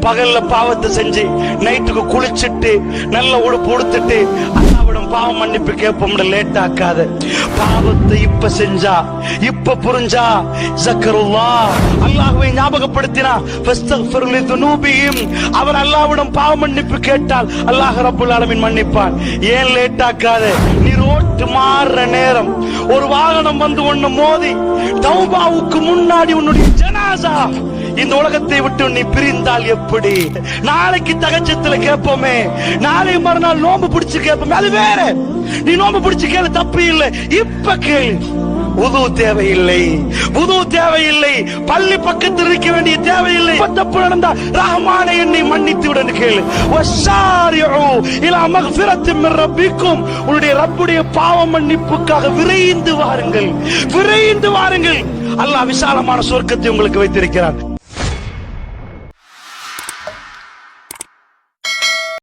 பகல்ல பாவத்தை செஞ்சு நைட்டுக்கு குளிச்சிட்டு நல்ல உடுப்பு உடுத்துட்டு அல்லாவிடம் பாவம் மன்னிப்பு கேட்போம்னு லேட் ஆக்காத. பாவத்தை இப்ப செஞ்சா இப்ப புரிஞ்சா? ஜக்கருல்லா. அல்லாஹ்வை ஞாபகப்படுத்தினா அவர் அல்லாஹ்விடம் பாவ மன்னிப்பு கேட்டால் அல்லாஹ் ரப்பல் ஆலமீன் மன்னிப்பான். ஏன் லேட் ஆக்காத? நீ ரோட்டு மாறுற நேரம். ஒரு வாகனம் வந்து உன்னை மோதி தௌபாவுக்கு முன்னாடி உன்னுடைய ஜனாசா. இந்த உலகத்தை விட்டு நீ பிரிந்தால் எப்படி? நாளைக்கு தகச்சத்துல கேட்போமே நாளை மறுநாள் நோம்பு பிடிச்சு கேட்போமே அது வேற. நீ நோம்பு பிடிச்சு கேளு தப்பு இல்லை. இப்ப கேளு. உது தேவையில்லை. உது தேவையில்லை. பள்ளி பக்கத்தில் இருக்க வேண்டிய தேவையில்லை. தப்பு நடந்தா ரஹமான என்னை மன்னித்து விடன் கேளு. இலா மக்ஃபிரத்தின் ரப்பிக்கும். உன்னுடைய ரப்புடைய பாவ மன்னிப்புக்காக விரைந்து வாருங்கள். விரைந்து வாருங்கள். அல்லாஹ் விசாலமான சொர்க்கத்தை உங்களுக்கு வைத்திருக்கிறார்